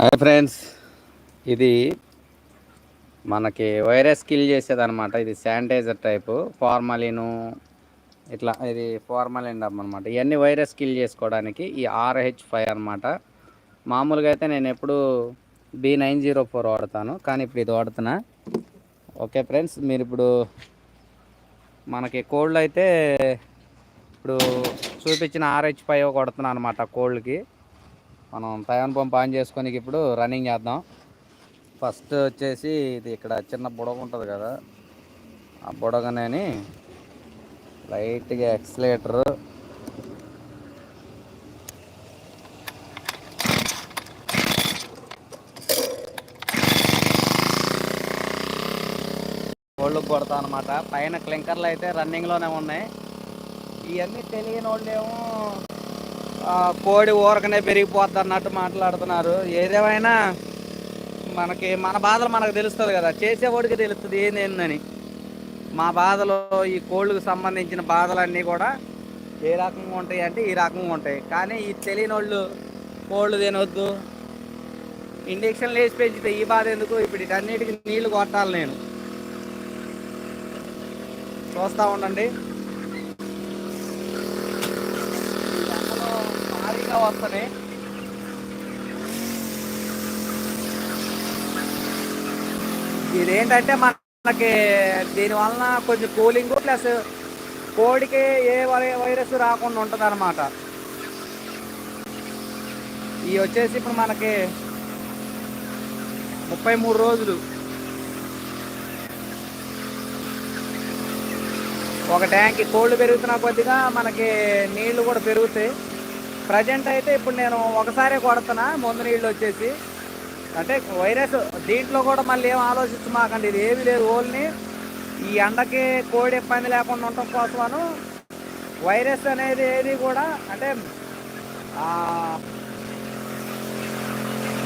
Hi friends. ఇది మనకి virus kill చేసేది అనమాట ఇది శానిటైజర్ టైపు ఫార్మలిను ఇట్లా ఇది ఫార్మలిన్ డబ్బు అనమాట ఇవన్నీ వైరస్ కిల్ చేసుకోవడానికి ఈ ఆర్హెచ్ ఫైవ్ అనమాట మామూలుగా అయితే నేను ఎప్పుడు బి నైన్ జీరో ఫోర్ వాడతాను కానీ ఇప్పుడు ఇది వాడుతున్నా. ఓకే ఫ్రెండ్స్ మీరు ఇప్పుడు మనకి కోల్డ్ అయితే ఇప్పుడు చూపించిన ఆర్హెచ్ ఫైవ్ కొడుతున్నా అనమాట కోల్డ్కి మనం తయాన్ పంప్ ఆన్ చేసుకొని ఇప్పుడు రన్నింగ్ చేద్దాం. ఫస్ట్ వచ్చేసి ఇది ఇక్కడ చిన్న బుడగ ఉంటుంది కదా ఆ బుడగనేని లైట్గా ఎక్సలేటర్ కోళ్ళు కొడతా అనమాట పైన క్లింకర్లు అయితే రన్నింగ్లోనే ఉన్నాయి. ఇవన్నీ తెలియని వాళ్ళు ఏమో కోడి ఊరకనే పెరిగిపోద్ది అన్నట్టు మాట్లాడుతున్నారు. ఏదేమైనా మనకి మన బాధలు మనకు తెలుస్తుంది కదా. చేసేవాడికి తెలుస్తుంది ఏందేందని మా బాధలు ఈ కోళ్ళకు సంబంధించిన బాధలన్నీ కూడా ఏ రకంగా ఉంటాయి అంటే ఈ రకంగా ఉంటాయి. కానీ ఈ తెలియని వాళ్ళు కోళ్ళు తినొద్దు. ఇంజక్షన్లు వేసి పెంచితే ఈ బాధ ఎందుకు? ఇప్పుడు వీటన్నిటికి నీళ్ళు కొట్టాలి నేను. చూస్తూ ఉండండి ఈ ఎండలో భారీగా వస్తున్నాయి ఇదేంటంటే మనకి దీని వలన కొంచెం కూలింగ్ ప్లస్ కోడికి ఏ వై- వైరస్ రాకుండా ఉంటుంది అనమాట ఇవి వచ్చేసి ఇప్పుడు మనకి ముప్పై మూడు రోజులు. ఒక ట్యాంక్ కోళ్ళు పెరుగుతున్న కొద్దిగా మనకి నీళ్ళు కూడా పెరుగుతాయి. ప్రజెంట్ అయితే ఇప్పుడు నేను ఒకసారే కొడుతున్నా ముందు నీళ్ళు వచ్చేసి. అంటే వైరస్ దీంట్లో కూడా మళ్ళీ ఏం ఆలోచించు మాకండి ఇది ఏమీ లేదు ఓన్లీ. ఈ ఎండకి కోడి ఇబ్బంది లేకుండా ఉండటం కోసమను వైరస్ అనేది ఏది కూడా అంటే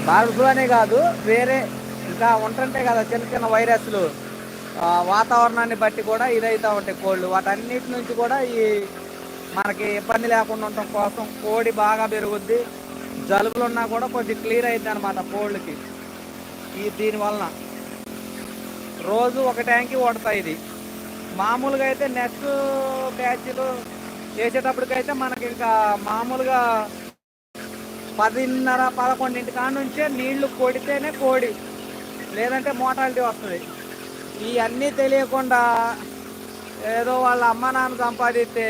బర్డ్ అనే కాదు వేరే ఇంకా ఉంటుంటాయి కదా చిన్న చిన్న వైరస్లు వాతావరణాన్ని బట్టి కూడా ఇదైతే ఉంటాయి కోళ్ళు. వాటన్నిటి నుంచి కూడా ఈ మనకి ఇబ్బంది లేకుండా ఉండటం కోసం కోడి బాగా పెరుగుద్ది. జలుబులు ఉన్నా కూడా కొంచెం క్లియర్ అయింది అనమాట కోళ్ళకి. ఈ దీని వలన. రోజు ఒక ట్యాంకి ఓడతాయి ఇది. మామూలుగా అయితే నెక్స్ట్ బ్యాచ్లు చేసేటప్పటికైతే మనకి ఇంకా మామూలుగా పదిన్నర పదకొండింటి కాడ నుంచే నీళ్ళు కొడితేనే కోడి లేదంటే మోటాలిటీ వస్తుంది. ఇవన్నీ తెలియకుండా ఏదో వాళ్ళ అమ్మ నాన్న సంపాదిస్తే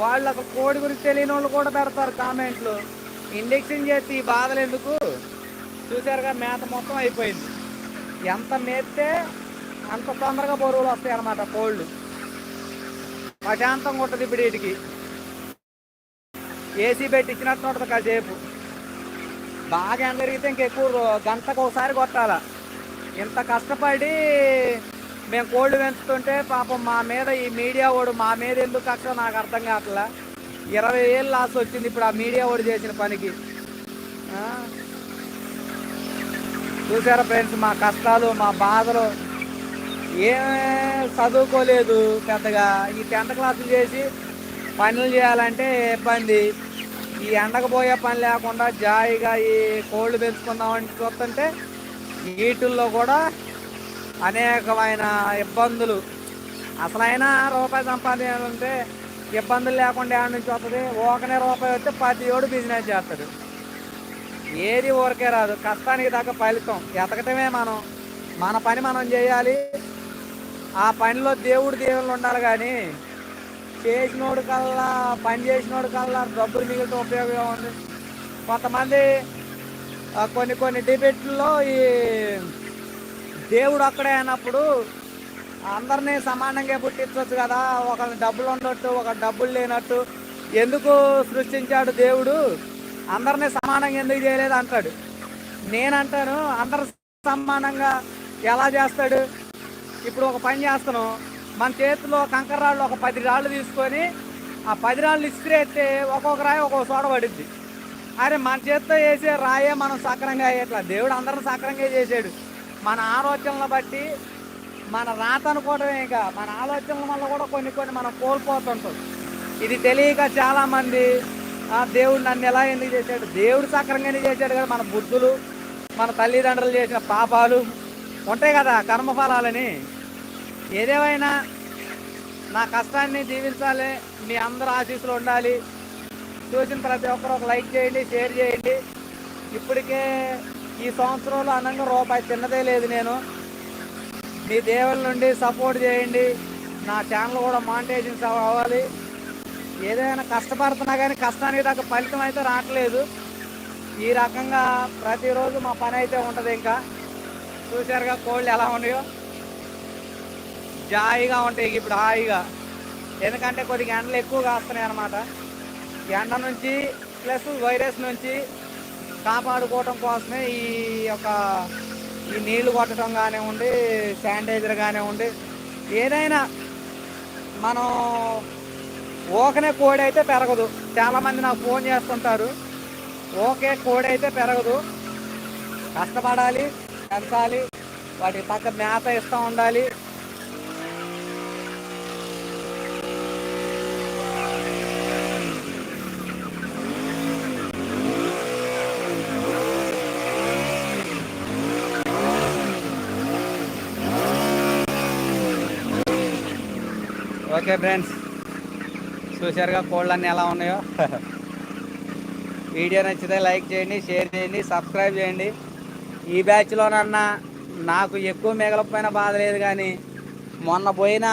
వాళ్ళకు కోడి గురించి తెలియని వాళ్ళు కూడా పెడతారు కామెంట్లు. ఇంజక్షన్ చేసి ఈ బాధలు ఎందుకు? చూసారుగా మేత మొత్తం అయిపోయింది. ఎంత మేస్తే అంత తొందరగా బరువులు వస్తాయి అన్నమాట కోళ్ళు. ప్రశాంతంగా ఉంటుంది ఇప్పుడు వీటికి. ఏసీ పెట్టి ఇచ్చినట్టు ఉంటుంది కాసేపు. బాగా ఎండరిగితే ఇంకెక్కువ గంటకు ఒకసారి కొట్టాల. ఇంత కష్టపడి మేము కోళ్ళు పెంచుతుంటే పాపం మా మీద ఈ మీడియా వాడు మా మీద ఎందుకు కక్ష? నాకు అర్థం కావట్లా. ఇరవై ఏళ్ళు లాస్ వచ్చింది ఇప్పుడు ఆ మీడియా వాడు చేసిన పనికి. చూసారా ఫ్రెండ్స్ మా కష్టాలు మా బాధలు. ఏమే చదువుకోలేదు పెద్దగా. ఈ టెన్త్ క్లాసులు చేసి పనులు చేయాలంటే ఇబ్బంది. ఈ ఎండకు పోయే పని లేకుండా జాయిగా ఈ కోళ్ళు పెంచుకుందామని చూస్తుంటే వీటిల్లో కూడా అనేకమైన ఇబ్బందులు. అసలైన రూపాయి సంపాదించాలంటే ఇబ్బందులు లేకుండా ఏడు నుంచి వస్తుంది? ఒకనే రూపాయి వస్తే ప్రతి ఏడు బిజినెస్ చేస్తాడు ఏది ఊరికే రాదు. కష్టానికి తగ్గ ఫలితం. ఎతకటమే మనం. మన పని మనం చేయాలి. ఆ పనిలో దేవుడు దేవుళ్ళు ఉండాలి కానీ చేసినోడు కల్లా పని చేసినోడు కల్లా డబ్బులు మిగిలితే ఉపయోగం ఉంది కొంతమంది కొన్ని కొన్ని డిబెట్లో ఈ దేవుడు అక్కడే అన్నప్పుడు అందరినీ సమానంగా పుట్టించవచ్చు కదా. ఒక డబ్బులు ఉన్నట్టు ఒక డబ్బులు లేనట్టు. ఎందుకు సృష్టించాడు దేవుడు? అందరినీ సమానంగా ఎందుకు చేయలేదు అంటాడు. నేనంటాను అందరు సమానంగా ఎలా చేస్తాడు? ఇప్పుడు ఒక పని చేస్తాను మన చేతిలో కంకర రాళ్ళు ఒక పది రాళ్ళు తీసుకొని ఆ పది రాళ్ళు ఇస్త్రేస్తే ఒక్కొక్క రాయి ఒక్కొక్క చోట పడుద్ది. అరే మన చేతితో వేసే రాయే మనం సక్రంగా అయ్యేట్లా దేవుడు అందరం సక్రంగా చేసాడు. మన ఆలోచనలు బట్టి మన రాత అనుకోవడమే ఇక. మన ఆలోచనల వల్ల కూడా కొన్ని కొన్ని మనం కోల్పోతుంటాం. ఇది తెలియక చాలామంది ఆ దేవుడు నన్ను ఎలా ఎందుకు చేశాడు? దేవుడు సక్రంగానే చేశాడు కదా? మన బుద్ధులు మన తల్లిదండ్రులు చేసిన పాపాలు ఉంటాయి కదా కర్మఫలాలని. ఏదేమైనా నా కష్టాన్ని జీవించాలి మీ అందరూ ఆశీస్సులు ఉండాలి. చూసిన ప్రతి ఒక్కరు ఒక లైక్ చేయండి షేర్ చేయండి. ఇప్పటికే ఈ సంవత్సరంలో అనంగా రూపాయి తిన్నదే లేదు నేను. మీ దేవుల నుండి సపోర్ట్ చేయండి. నా ఛానల్ కూడా మానిటైజేషన్ అవ్వాలి. ఏదైనా కష్టపడుతున్నా కానీ కష్టానికి తగ్గ ఫలితం అయితే రావట్లేదు. ఈ రకంగా ప్రతిరోజు మా పని అయితే ఉంటుంది ఇంకా. చూశారుగా కోళ్ళు ఎలా ఉన్నాయో. జాయిగా ఉంటాయి ఇప్పుడు హాయిగా. ఎందుకంటే కొద్దిగా ఎండలు ఎక్కువగా వస్తున్నాయి అనమాట ఎండ నుంచి ప్లస్ వైరస్ నుంచి కాపాడుకోవటం కోసమే ఈ యొక్క ఈ నీళ్ళు కొట్టడం కానివ్వండి శానిటైజర్ కానివ్వండి ఏదైనా మనం ఓకనే కోడి అయితే పెరగదు చాలామంది నాకు ఫోన్ చేస్తుంటారు. ఓకే కోడి అయితే పెరగదు. కష్టపడాలి పెంచాలి వాటికి పక్క మేత ఇస్తూ ఉండాలి. ఓకే ఫ్రెండ్స్ చూశారుగా కోళ్ళన్నీ ఎలా ఉన్నాయో? వీడియో నచ్చితే లైక్ చేయండి షేర్ చేయండి సబ్స్క్రైబ్ చేయండి. ఈ బ్యాచ్లోనన్నా నాకు ఎక్కువ మిగలకపోయినా బాధ లేదు కానీ మొన్న పోయిన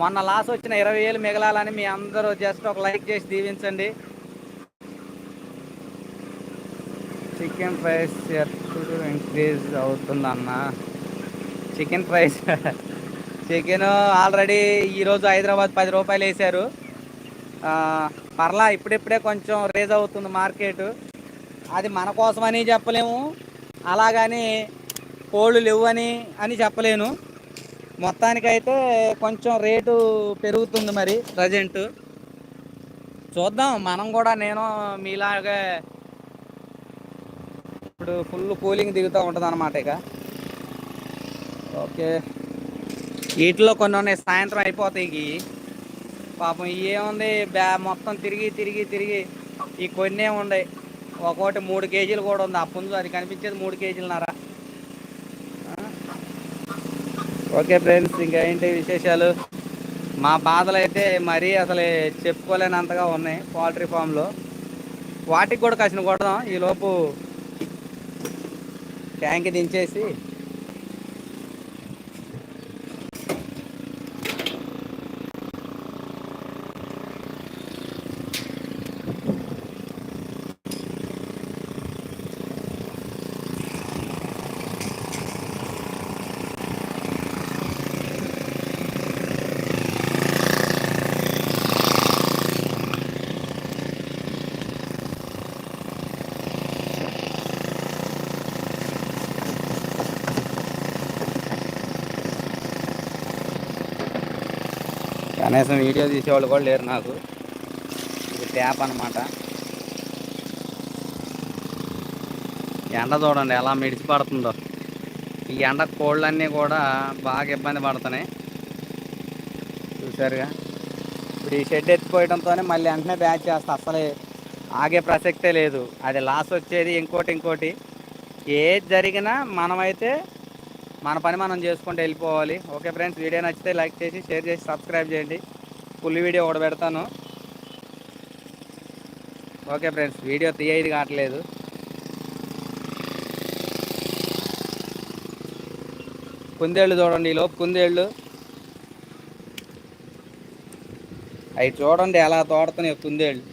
మొన్న లాస్ వచ్చిన ఇరవై వేలు మిగలాలని మీ అందరూ జస్ట్ ఒక లైక్ చేసి దీవించండి. చికెన్ ప్రైస్ ఎప్పుడు ఇంక్రీజ్ అవుతుందన్న? చికెన్ ప్రైస్ చికెన్ ఆల్రెడీ ఈరోజు హైదరాబాద్ పది రూపాయలు వేశారు. మరలా పర్లా ఇప్పుడిప్పుడే కొంచెం రేజ్ అవుతుంది మార్కెట్. అది మన కోసమని చెప్పలేము. అలాగని కోళ్ళు లేవని అని చెప్పలేను. మొత్తానికైతే కొంచెం రేటు పెరుగుతుంది మరి ప్రజెంట్ చూద్దాం మనం కూడా నేను మీలాగే ఇప్పుడు ఫుల్ కూలింగ్ దిగుతూ ఉంటుంది అనమాట ఇక. ఓకే. వీటిలో కొన్ని ఉన్నాయి సాయంత్రం అయిపోతాయి పాపం ఏముంది బ్యా మొత్తం తిరిగి తిరిగి తిరిగి ఈ కొన్నే ఉన్నాయి ఒక్కోటి మూడు కేజీలు కూడా ఉంది. అప్పుడు అది కనిపించేది మూడు కేజీలన్నర. ఓకే ఫ్రెండ్స్ ఇంకా ఏంటి విశేషాలు? మా బాధలు అయితే మరీ అసలు చెప్పుకోలేనంతగా ఉన్నాయి పౌల్ట్రీ ఫామ్లో. వాటికి కూడా కసిన కొడదాం. ఈలోపు ట్యాంక్ దించేసి కనీసం వీడియో తీసేవాళ్ళు కూడా లేరు నాకు. ఇది ట్యాప్ అనమాట ఎండ చూడండి ఎలా మిడిచి పడుతుందో ఈ ఎండ కోళ్ళన్నీ కూడా బాగా ఇబ్బంది పడుతున్నాయి. చూసారుగా ఇప్పుడు ఈ షెడ్ ఎత్తిపోయడంతోనే మళ్ళీ వెంటనే బ్యాచ్ చేస్తా. అసలే ఆగే ప్రసక్తే లేదు. అది లాస్ వచ్చేది ఇంకోటి ఇంకోటి. ఏది జరిగినా మనమైతే మన పని మనం చేసుకుంటూ వెళ్ళిపోవాలి. ఓకే ఫ్రెండ్స్ వీడియో నచ్చితే లైక్ చేసి షేర్ చేసి సబ్స్క్రైబ్ చేయండి. ఫుల్ వీడియో ఒకటి పెడతాను. ఓకే ఫ్రెండ్స్ వీడియో తీయది కావట్లేదు. కుందేళ్ళు చూడండి ఈ లోపు కుందేళ్ళు. అవి చూడండి ఎలా తోడుతున్నాయి కుందేళ్ళు.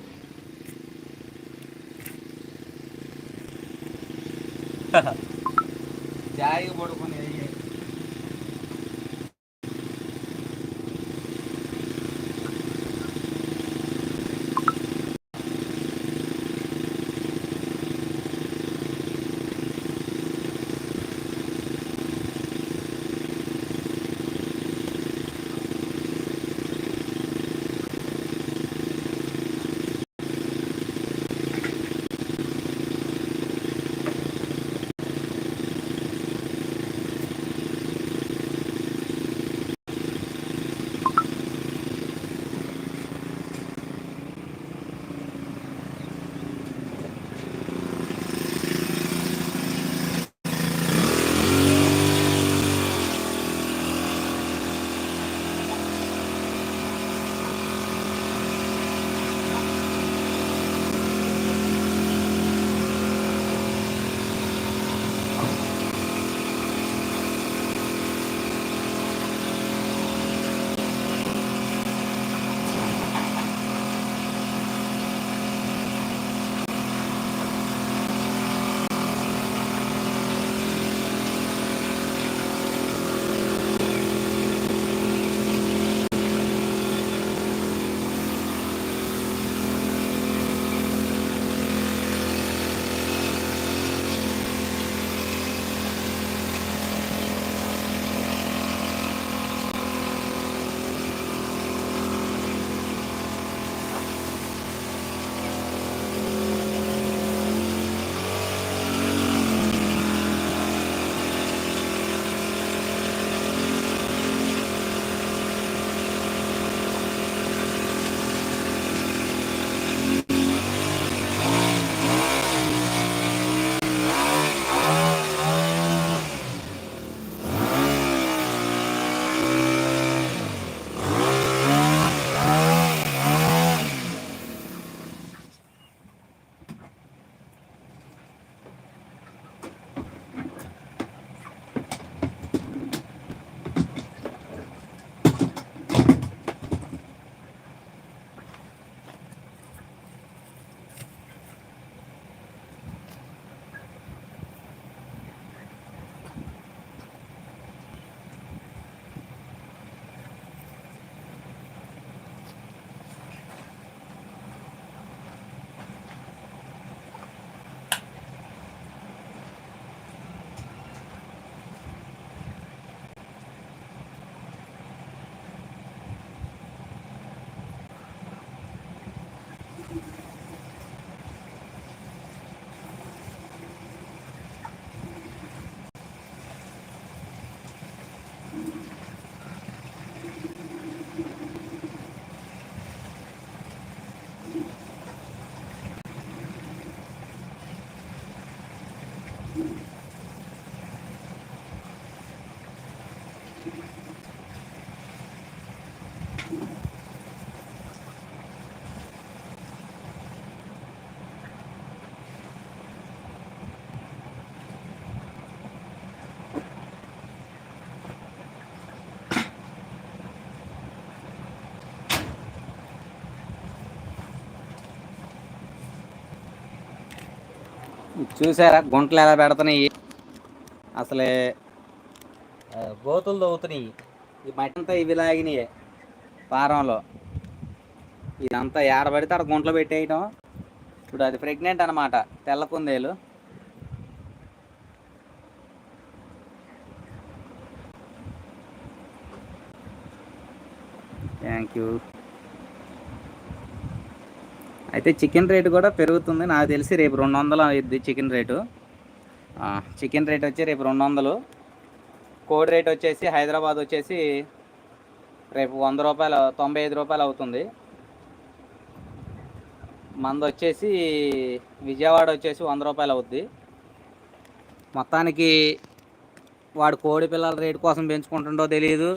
చూసారా? గుంటలు ఎలా పెడుతున్నాయి? అసలే గోతులు తవ్వుతున్నాయి. ఈ మట్టి అంతా ఇవి లాగినాయి పారంలో. ఇదంతా ఏడబడితే అక్కడ గుంటలు పెట్టేయటం. ఇప్పుడు అది ప్రెగ్నెంట్ అనమాట తెల్ల కుందేలు. థ్యాంక్ యూ అయితే చికెన్ రేటు కూడా పెరుగుతుంది. నాకు తెలిసి రేపు రెండు వందలు అవుద్ది చికెన్ రేటు. చికెన్ రేట్ వచ్చి రేపు రెండు వందలు. కోడి రేట్ వచ్చేసి హైదరాబాద్ వచ్చేసి రేపు వంద రూపాయలు తొంభై ఐదు రూపాయలు అవుతుంది. మంది వచ్చేసి విజయవాడ వచ్చేసి వంద రూపాయలు అవుద్ది. మొత్తానికి వాడు కోడి పిల్లల రేటు కోసం పెంచుకుంటుండో తెలియదు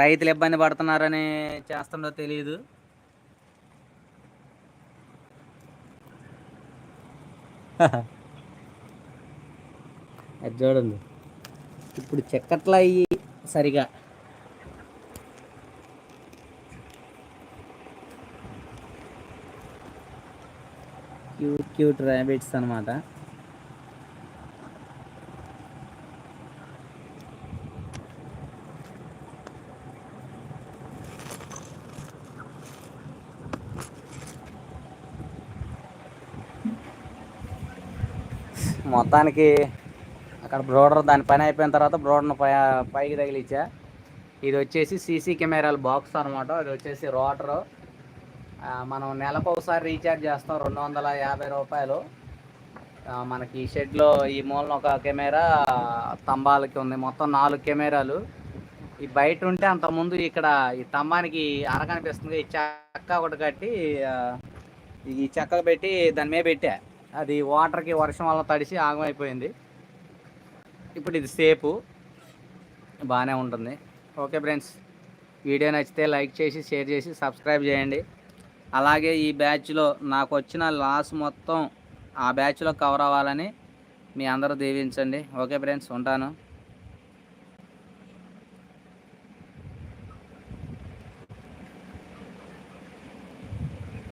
రైతులు ఇబ్బంది పడుతున్నారని చేస్తుండో తెలియదు అది చూడండి. ఇప్పుడు చెక్కట్లు అయ్యి సరిగా. క్యూట్ క్యూట్ ర్యాబిట్స్ అనమాట మొత్తానికి అక్కడ బ్రోడర్ దాని పని అయిపోయిన తర్వాత బ్రోడర్ను పై పైకి తగిలిచ్చా. ఇది వచ్చేసి సీసీ కెమెరాల బాక్స్ అనమాట ఇది వచ్చేసి రోటరు. మనం నెలకు ఒకసారి రీఛార్జ్ చేస్తాం రెండు వందల యాభై రూపాయలు. మనకి ఈ షెడ్లో ఈ మూలన ఒక కెమెరా స్తంభాలకి ఉంది. మొత్తం నాలుగు కెమెరాలు. ఈ బయట ఉంటే అంతకుముందు ఇక్కడ ఈ స్తంభానికి అర కనిపిస్తుంది. ఈ చెక్క ఒకటి కట్టి ఈ చెక్క పెట్టి దాని మీద పెట్టా. అది వాటర్కి వర్షం వల్ల తడిసి ఆగమైపోయింది. ఇప్పుడు ఇది సేపు. బాగానే ఉంటుంది. Okay friends. వీడియో నచ్చితే లైక్ చేసి షేర్ చేసి సబ్స్క్రైబ్ చేయండి. అలాగే ఈ బ్యాచ్లో నాకు వచ్చిన లాస్ మొత్తం ఆ బ్యాచ్లో కవర్ అవ్వాలని మీ అందరూ దీవించండి. ఓకే ఫ్రెండ్స్ ఉంటాను.